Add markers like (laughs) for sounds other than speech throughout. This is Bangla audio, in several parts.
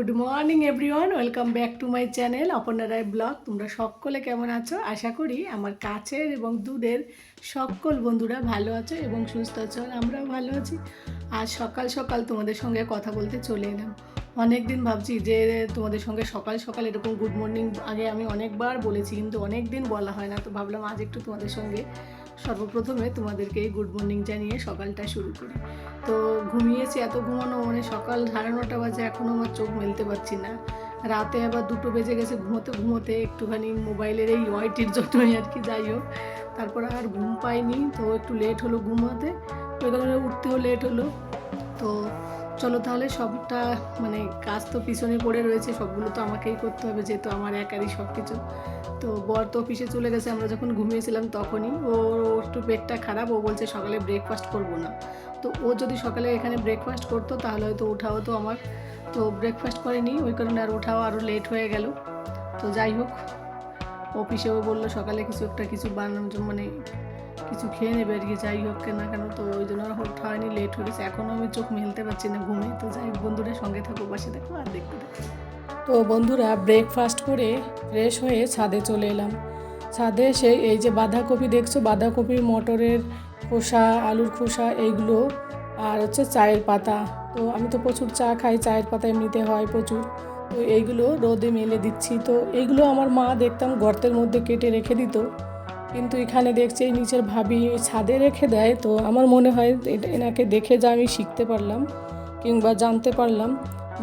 Good morning everyone welcome back to my channel Aparna Roy blog তোমরা সকলে কেমন আছো? আশা করি আমার কাছের এবং দুধের সকল বন্ধুরা ভালো আছো এবং সুস্থ আছো, আর আমরাও ভালো আছি। আজ সকাল সকাল তোমাদের সঙ্গে কথা বলতে চলে এলাম। অনেক দিন ভাবছি যে তোমাদের সঙ্গে সকাল সকাল এরকম গুড মর্নিং আগে আমি অনেকবার বলেছি, কিন্তু অনেক দিন বলা হয় না। তো ভাবলাম আজ একটু তোমাদের সঙ্গে সর্বপ্রথমে তোমাদেরকে গুড মর্নিং জানিয়ে সকালটা শুরু করি। তো ঘুমিয়েছি, এত ঘুমানো মানে সকাল সাড়ে নটা বাজে এখনও আমার চোখ মেলতে পারছি না। রাতে আবার দুটো বেজে গেছে ঘুমোতে ঘুমোতে, একটুখানি মোবাইলের এই ওয়াইটির জন্যই আর কি, যাই হোক। তারপর আর ঘুম পাইনি, তো একটু লেট হলো ঘুমাতে কারণে উঠতেও লেট হলো। তো চলো তাহলে সবটা মানে কাজ তো পিছনে পড়ে রয়েছে, সবগুলো তো আমাকেই করতে হবে, যেহেতু আমার একারই সব কিছু তো বর তো অফিসে চলে গেছে, আমরা যখন ঘুমিয়েছিলাম তখনই, ও একটু পেটটা খারাপ, ও বলছে সকালে ব্রেকফাস্ট করব না। তো ও যদি সকালে এখানে ব্রেকফাস্ট করতো, তাহলে হয়তো ওঠাও তো আমার। তো ব্রেকফাস্ট করেনি, ওই কারণে আর ওঠাও আরও লেট হয়ে গেল। তো যাই হোক অফিসেও বলল সকালে কিছু একটা, কিছু বানানোর জন্য মানে কিছু খেয়ে নেবে আর কি, যাই হোক কেন কেন, তো ওই জন্য ওঠা হয়নি লেট হয়ে গেছে। এখনও আমি চোখ মেলতে পারছি না ঘুমে, তো যাই হোক বন্ধুরা সঙ্গে থাকো, পাশে দেখো আর দেখতে দেখো তো বন্ধুরা ব্রেকফাস্ট করে ফ্রেশ হয়ে ছাদে চলে এলাম। ছাদে এসে এই যে বাঁধাকপি দেখছ, বাঁধাকপি, মটরের খোসা, আলুর খোসা, এইগুলো আর হচ্ছে চায়ের পাতা। তো আমি তো প্রচুর চা খাই, চায়ের পাতা এমনিতে হয় প্রচুর। তো এইগুলো রোদে মেলে দিচ্ছি। তো এইগুলো আমার মা দেখতাম গর্তের মধ্যে কেটে রেখে দিত। কিন্তু এখানে দেখছি এই নিচের ভাবি ছাদে রেখে দেয়, তো আমার মনে হয় এনাকে দেখে যা আমি শিখতে পারলাম কিংবা জানতে পারলাম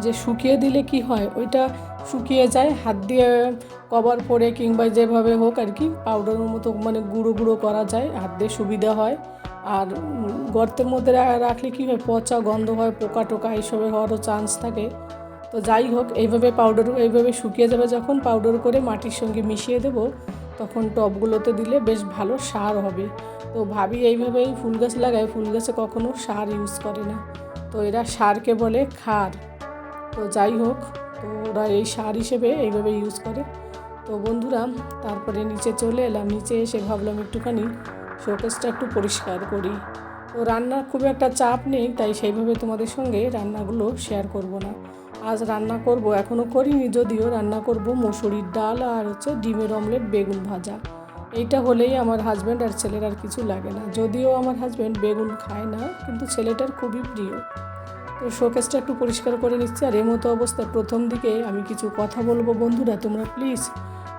যে শুকিয়ে দিলে কি হয়। ওইটা শুকিয়ে যায়, হাত দিয়ে কভার পরে কিংবা যেভাবে হোক আর কি পাউডারের মতো মানে গুঁড়ো গুঁড়ো করা যায়, হাত দিয়ে সুবিধা হয়। আর গর্তের মধ্যে রাখলে কী হয়, পচা গন্ধ হয়, পোকা টোকা এইসবের হওয়ারও চান্স থাকে। তো যাই হোক, এইভাবে পাউডার এইভাবে শুকিয়ে যাবে যখন পাউডার করে মাটির সঙ্গে মিশিয়ে দেবো। তখন টবগুলোতে দিলে বেশ ভালো সার হবে। তো ভাবি এইভাবেই ফুল গাছ লাগায়, ফুল গাছে কখনো সার ইউজ করে না। তো এরা সারকে বলে খার। তো যাই হোক, তো ওরা এই সার হিসেবে এইভাবে ইউজ করে। তো বন্ধুরা, তারপরে নিচে চলে এলাম। নিচে এসে ভাবলাম একটুখানি শোকেসটা একটু পরিষ্কার করি। তো রান্নার খুব একটা চাপ নেই, তাই সেইভাবে তোমাদের সঙ্গে রান্নাগুলো শেয়ার করব না। আজ রান্না করব এখনও করিনি, যদিও রান্না করব মুসুরির ডাল আর হচ্ছে ডিমের অমলেট, বেগুন ভাজা। এইটা হলেই আমার হাজব্যান্ড আর ছেলের আর কিছু লাগে না। যদিও আমার হাজব্যান্ড বেগুন খায় না, কিন্তু ছেলেটার খুবই প্রিয়। তো শোকেসটা একটু পরিষ্কার করে নিচ্ছি। আর এমতো মতো অবস্থায় প্রথম দিকে আমি কিছু কথা বলব। বন্ধুরা, তোমরা প্লিজ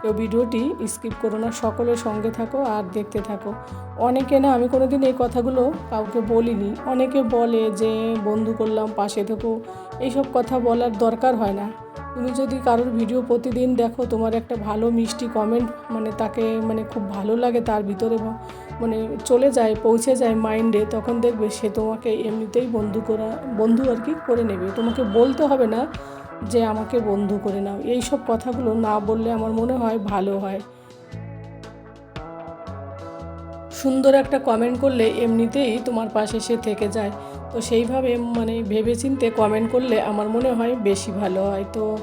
কেউ ভিডিওটি স্কিপ করো না, সকলের সঙ্গে থাকো আর দেখতে থাকো। অনেকে না, আমি কোনোদিন এই কথাগুলো কাউকে বলিনি। অনেকে বলে যে, বন্ধু করলাম, পাশে থেকো। এইসব কথা বলার দরকার হয় না। তুমি যদি কারোর ভিডিও প্রতিদিন দেখো, তোমার একটা ভালো মিষ্টি কমেন্ট মানে তাকে মানে খুব ভালো লাগে তার ভিতরে মানে চলে যায়, পৌঁছে যায় মাইন্ডে তখন দেখবে সে তোমাকে এমনিতেই বন্ধু করা, বন্ধু আর কি করে নেবে। তোমাকে বলতে হবে না যে আমাকে বন্ধু করে নাও। এই সব কথাগুলো না বললে আমার মনে হয় ভালো হয়। সুন্দর একটা কমেন্ট করলে এমনিতেই তোমার পাশে সে থেকে যায়। তো সেইভাবে মানে ভেবেচিন্তে কমেন্ট করলে আমার মনে হয় বেশি ভালো হয়। তো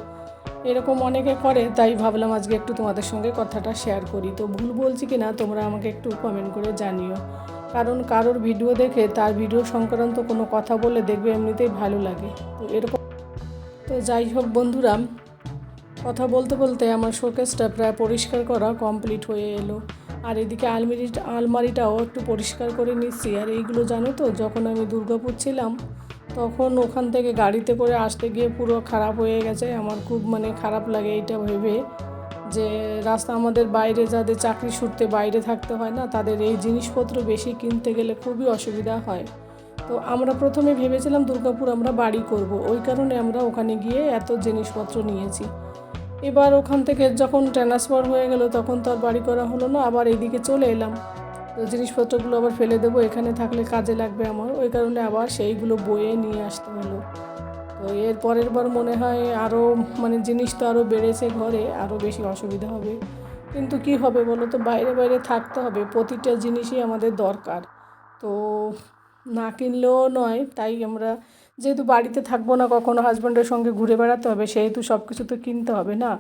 এরকম অনেকে করে, তাই ভাবলাম আজকে একটু তোমাদের সঙ্গে কথাটা শেয়ার করি। তো ভুল বলছি কি না তোমরা আমাকে একটু কমেন্ট করে জানিও। কারণ কারোর ভিডিও দেখে তার ভিডিও সংক্রান্ত কোনো কথা বলে দেখবে এমনিতেই ভালো লাগে। তো এরকম তো যাই হোক বন্ধুরা, কথা বলতে বলতে আমার শোকেসটা প্রায় পরিষ্কার করা কমপ্লিট হয়ে এলো। আর এদিকে আলমারি আলমারিটাও একটু পরিষ্কার করে নিচ্ছি। আর এইগুলো জানো তো, যখন আমি দুর্গাপুর ছিলাম, তখন ওখান থেকে গাড়িতে করে আসতে গিয়ে পুরো খারাপ হয়ে গেছে। আমার খুব মানে খারাপ লাগে এইটা ভেবে যে রাস্তা আমাদের বাইরে যাদের চাকরি সূত্রে বাইরে থাকতে হয় না, তাদের এই জিনিসপত্র বেশি কিনতে গেলে খুবই অসুবিধা হয়। তো আমরা প্রথমে ভেবেছিলাম দুর্গাপুর আমরা বাড়ি করব। ওই কারণে আমরা ওখানে গিয়ে এত জিনিসপত্র নিয়েছি। এবার ওখান থেকে যখন ট্রান্সফার হয়ে গেল তখন তো আর বাড়ি করা হলো না, আবার এইদিকে চলে এলাম। তো জিনিসপত্রগুলো আবার ফেলে দেবো, এখানে থাকলে কাজে লাগবে আমার। ওই কারণে আবার সেইগুলো বয়ে নিয়ে আসতে হলো। তো এর পরের বার মনে হয় আরও মানে জিনিস তো আরও বেড়েছে ঘরে আরও বেশি অসুবিধা হবে। কিন্তু কি হবে বলো তো, বাইরে বাইরে থাকতে হবে, প্রতিটা জিনিসই আমাদের দরকার। তো না কিনলেও নয়, তাই আমরা যেহেতু বাড়িতে থাকব না, কখনো হাজব্যান্ডের সঙ্গে ঘুরে বেড়াতে হবে, সেহেতু সব কিছু তো কিনতে হবে না।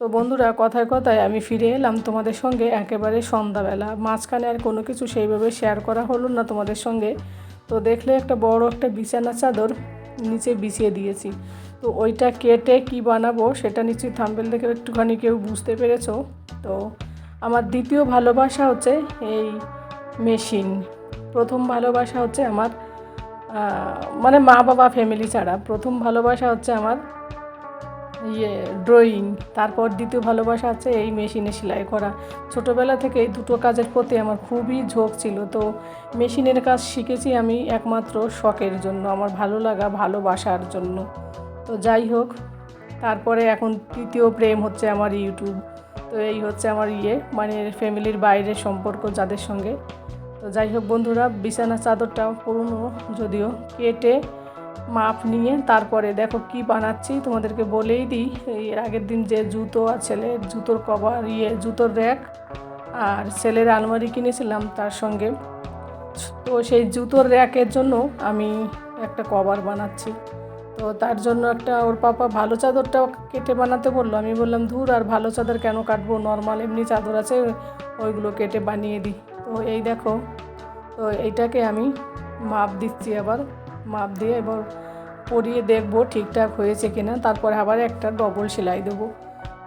তো বন্ধুরা, কথায় কথায় আমি ফিরে এলাম তোমাদের সঙ্গে একেবারে সন্ধ্যাবেলা। মাঝখানে আর কোনো কিছু সেইভাবে শেয়ার করা হলো না তোমাদের সঙ্গে। তো দেখলে একটা বড় একটা বিছানা চাদর নিচে বিছিয়ে দিয়েছি। তো ওইটা কেটে কি বানাবো সেটা নিশ্চয়ই থাম্বেল দেখে একটুখানি কেউ বুঝতে পেরেছ। তো আমার দ্বিতীয় ভালোবাসা হচ্ছে এই মেশিন প্রথম ভালোবাসা হচ্ছে আমার মানে মা বাবা ফ্যামিলি ছাড়া। প্রথম ভালোবাসা হচ্ছে আমার ইয়ে ড্রয়িং তারপর দ্বিতীয় ভালোবাসা হচ্ছে এই মেশিনে সেলাই করা। ছোটোবেলা থেকে এই দুটো কাজের প্রতি আমার খুবই ঝোঁক ছিল, তো মেশিনের কাজ শিখেছি আমি একমাত্র শখের জন্য, আমার ভালো লাগা, ভালোবাসার জন্য। তো যাই হোক, তারপরে এখন তৃতীয় প্রেম হচ্ছে আমার ইউটিউব তো এই হচ্ছে আমার ইয়ে মানে ফ্যামিলির বাইরের সম্পর্ক যাদের সঙ্গে তো যাই হোক বন্ধুরা, বিছানা চাদরটা পুরনো যদিও কেটে মাপ নিয়ে তারপরে দেখো কি বানাচ্ছি, তোমাদেরকে বলেই দিই। এই আগের দিন যে জুতো আর ছেলের জুতোর কভার ইয়ে জুতোর র্যাক আর ছেলের আলমারি কিনেছিলাম তার সঙ্গে। তো সেই জুতোর র্যাকের জন্য আমি একটা কভার বানাচ্ছি। তো তার জন্য একটা ওর পাপা ভালো চাদরটাও কেটে বানাতে বলল। আমি বললাম, ধুর, আর ভালো চাদর কেন কাটবো? নর্মাল এমনি চাদর আছে, ওইগুলো কেটে বানিয়ে দিই। তো এই দেখো, তো এইটাকে আমি মাপ দিচ্ছি আবার। মাপ দিয়ে এবার পরিয়ে দেখব ঠিকঠাক হয়েছে কিনা, তারপরে আবার একটা ডবল সেলাই দেবো।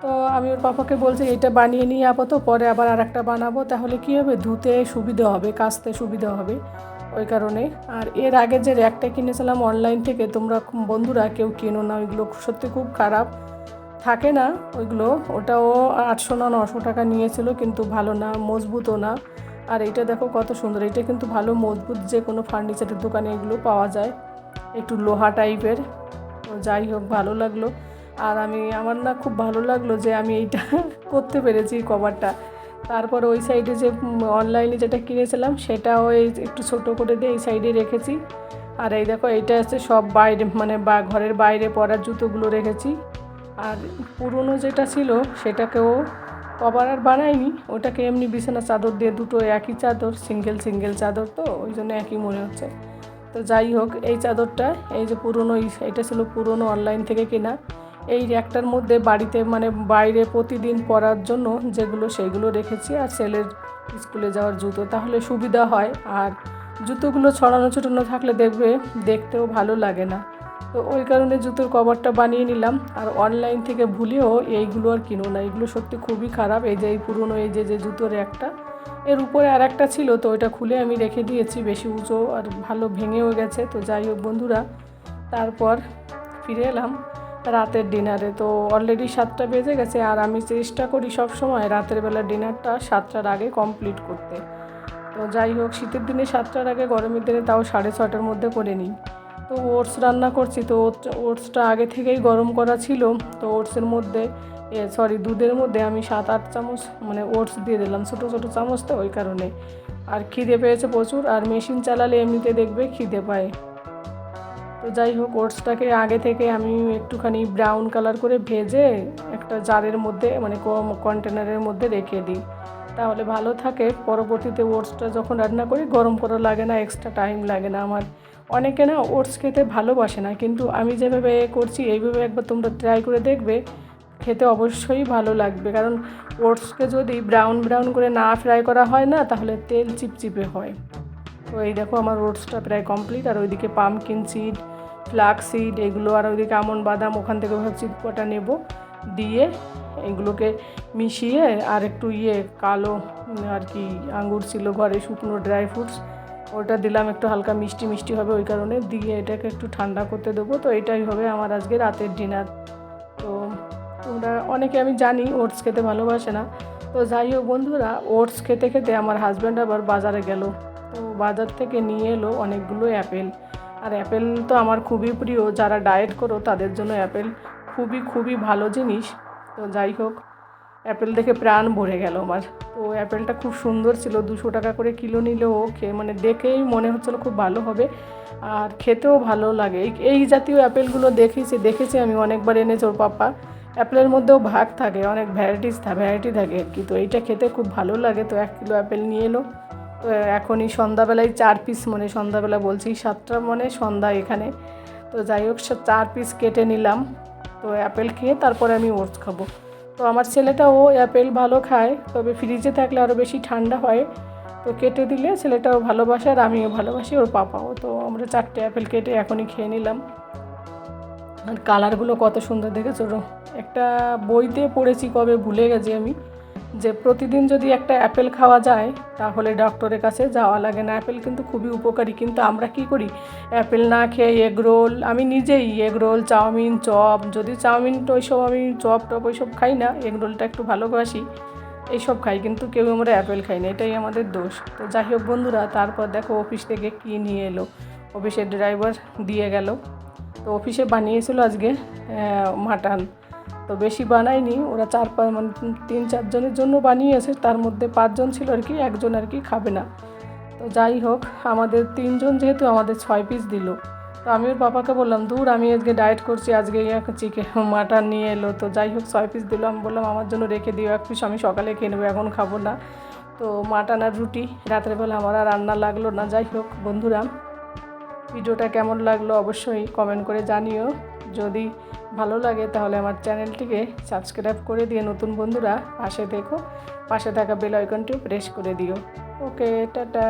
তো আমি ওর পাপাকে বলছি এটা বানিয়ে নিয়ে আপাতত, পরে আবার আর একটা বানাবো, তাহলে কী হবে? ধুতে সুবিধা হবে, কাচতে সুবিধা হবে। ওই কারণে। আর এর আগে যে র্যাকটা কিনেছিলাম অনলাইন থেকে, তোমরা বন্ধুরা, কেউ কেনো না, ওইগুলো সত্যি খুব খারাপ। থাকে না, ওইগুলো, ওটাও আটশো না, নশো টাকা নিয়েছিল, কিন্তু ভালো না, মজবুতও না। আর এইটা দেখো কত সুন্দর এটা কিন্তু ভালো মজবুত যে কোনো ফার্নিচারের দোকানে এগুলো পাওয়া যায়, একটু লোহা টাইপের। তো যাই হোক, ভালো লাগল। আর আমি, আমার না খুব ভালো লাগল যে আমি এইটা (laughs) করতে পেরেছি কভারটা। তারপর ওই সাইডে যে অনলাইনে যেটা কিনেছিলাম, সেটাও এই একটু ছোট করে দিয়ে এই সাইডে রেখেছি। আর এই দেখো, এইটা হচ্ছে সব বাইরে মানে বা, ঘরের বাইরে পরার জুতোগুলো রেখেছি। আর পুরনো যেটা ছিল, সেটাকেও কভার আর বানাইনি ওটাকে এমনি বিছানা চাদর দিয়ে দুটো একই চাদর, সিঙ্গেল সিঙ্গেল চাদর তো, ওই জন্য একই মনে হচ্ছে। তো যাই হোক, এই চাদরটা, এই যে পুরনো এটা ছিল পুরনো অনলাইন থেকে কেনা। এই র্যাকটার মধ্যে বাড়িতে মানে বাইরে প্রতিদিন পরার জন্য যেগুলো সেগুলো রেখেছি, আর ছেলের স্কুলে যাওয়ার জুতো। তাহলে সুবিধা হয়, আর জুতোগুলো ছড়ানো ছোটানো থাকলে দেখবে, দেখতেও ভালো লাগে না। তো ওই কারণে জুতোর কভারটা বানিয়ে নিলাম। আর অনলাইন থেকে ভুলেও এইগুলো আর কিনো না। এগুলো সত্যি খুবই খারাপ। এই যে এই পুরনো, এই যে যে জুতোর একটা। এর উপরে আর একটা ছিল, তো ওইটা খুলে আমি রেখে দিয়েছি। বেশি উঁচু আর ভালো ভেঙেও গেছে। তো যাই হোক বন্ধুরা, তারপর ফিরে এলাম রাতের ডিনারে তো অলরেডি সাতটা বেজে গেছে। আর আমি চেষ্টা করি সব সময় রাতের বেলা ডিনারটা সাতটার আগে কমপ্লিট করতে। তো যাই হোক, শীতের দিনে সাতটার আগে, গরমের দিনে তাও সাড়ে ছটার মধ্যে করে নিই। তো ওটস রান্না করছি, তো ওটস- ওটসটা আগে থেকেই গরম করা ছিল, তো ওটসের মধ্যে সরি দুধের মধ্যে আমি সাত, আট চামচ মানে ওটস দিয়ে দিলাম, ছোটো ছোটো চামচ তো ওই কারণে। আর খিদে পেয়েছে প্রচুর, আর মেশিন চালালে এমনিতে দেখবে খিদে পায়। তো যাই হোক, ওটসটাকে আগে থেকে আমি একটুখানি ব্রাউন কালার করে ভেজে একটা জারের মধ্যে মানে কন্টেনারের মধ্যে রেখে দিই। তাহলে ভালো থাকে। পরবর্তীতে ওটসটা যখন রান্না করি, গরম করা লাগে না এক্সট্রা টাইম লাগে না আমার। অনেকে না ওটস খেতে ভালোবাসে না, কিন্তু আমি যেভাবে এ করছি, এইভাবে একবার তোমরা ট্রাই করে দেখবে, খেতে অবশ্যই ভালো লাগবে। কারণ ওটসকে যদি ব্রাউন ব্রাউন করে না ফ্রাই করা হয় না, তাহলে তেল চিপচিপে হয়। তো এই দেখো আমার ওটসটা প্রায় কমপ্লিট আর ওইদিকে পামকিন সিড ফ্লাক্স সিড এগুলো আর ওইদিকে আমন বাদাম, ওখান থেকে ভাবছি কটা নেব। দিয়ে এগুলোকে মিশিয়ে আর একটু ইয়ে কালো আর কি আঙ্গুর ছিল ঘরে, শুকনো ড্রাই ফ্রুটস ওটা দিলাম একটু হালকা মিষ্টি মিষ্টি হবে ওই কারণে, দিয়ে এটাকে একটু ঠান্ডা করতে দেবো। তো এটাই হবে আমার আজকে রাতের ডিনার তো তোমরা, অনেকে আমি জানি ওটস খেতে ভালোবাসে না। তো যাই হোক বন্ধুরা ওটস খেতে খেতে আমার হাজব্যান্ড আবার বাজারে গেল। তো বাজার থেকে নিয়ে এলো অনেকগুলো অ্যাপেল। আর অ্যাপেল তো আমার খুবই প্রিয়, যারা ডায়েট করো তাদের জন্য অ্যাপেল খুবই খুবই ভালো জিনিস। তো যাই হোক, অ্যাপেল দেখে প্রাণ ভরে গেল আমার। তো অ্যাপেলটা খুব সুন্দর ছিল, দুশো টাকা করে কিলো নিলেও খেয়ে মানে দেখেই মনে হচ্ছিল খুব ভালো হবে, আর খেতেও ভালো লাগে। এই জাতীয় অ্যাপেলগুলো দেখেছি দেখেছি আমি অনেকবার এনেছি ওর পাপা অ্যাপেলের মধ্যেও ভাগ থাকে, অনেক ভ্যারাইটিস ভ্যারাইটি থাকে আর কি। তো এইটা খেতে খুব ভালো লাগে, তো এক কিলো অ্যাপেল নিয়ে এলো। তো এখনই সন্ধ্যাবেলায় চার পিস মানে সন্ধ্যাবেলা বলছি, সাতটা মানে সন্ধ্যা এখানে। তো যাই হোক চার পিস কেটে নিলাম। তো অ্যাপেল খেয়ে তারপরে আমি ওটস খাব। তো আমার ছেলেটা ও অ্যাপেল ভালো খায়, তবে ফ্রিজে থাকলে আরও বেশি ঠান্ডা হয়। তো কেটে দিলে ছেলেটাও ভালোবাসে আর আমিও ভালোবাসি ওর পাপাও। তো আমরা চারটে অ্যাপেল কেটে এখনই খেয়ে নিলাম। আর কালারগুলো কত সুন্দর দেখেছ একটা বইতে পড়েছি কবে ভুলে গেছি আমি। যে প্রতিদিন যদি একটা অ্যাপেল খাওয়া যায়, তাহলে ডক্টরের কাছে যাওয়া লাগে না। অ্যাপেল কিন্তু খুবই উপকারী, কিন্তু আমরা কি করি? অ্যাপেল না খেয়ে এগ রোল, আমি নিজেই egg roll, chow mein, chop, যদি চাউমিন ওইসব আমি চপ টপ ওইসব খাই না, এগ রোলটা একটু ভালোবাসি, এইসব খাই, কিন্তু কেউ আমরা অ্যাপেল খাই না, এটাই আমাদের দোষ। তো যাই হোক বন্ধুরা, তারপর দেখো অফিস থেকে কী নিয়ে এলো? অফিসের ড্রাইভার দিয়ে গেল। তো অফিসে বানিয়েছিল আজকে মাটন। তো বেশি বানায়নি। ওরা চার পাঁচ মানে তিন চারজনের জন্য বানিয়েছে। তার মধ্যে পাঁচজন ছিল আর কি, একজন আর কি খাবে না। তো যাই হোক, আমাদের তিনজন যেহেতু আমাদের ছয় পিস দিল। তো আমি ওর বাবাকে বললাম দূর আমি আজকে ডায়েট করছি, আজকে চিকেন মাটন নিয়ে এলো। তো যাই হোক, ছয় পিস দিল। আমি বললাম, আমার জন্য রেখে দিও, এক পিস আমি সকালে খেয়ে নেব, এখন খাব না। তো মাটন আর রুটি রাত্রেবেলা আমার আর রান্না লাগল না। যাই হোক, বন্ধুরা, ভিডিওটা কেমন লাগল অবশ্যই কমেন্ট করে জানিও। যদি ভালো লাগে তাহলে আমার চ্যানেলটিকে সাবস্ক্রাইব করে দিয়ে নতুন বন্ধুরা পাশে দেখো। পাশে থাকা বেল আইকনটিও প্রেস করে দিও। Okay, tata.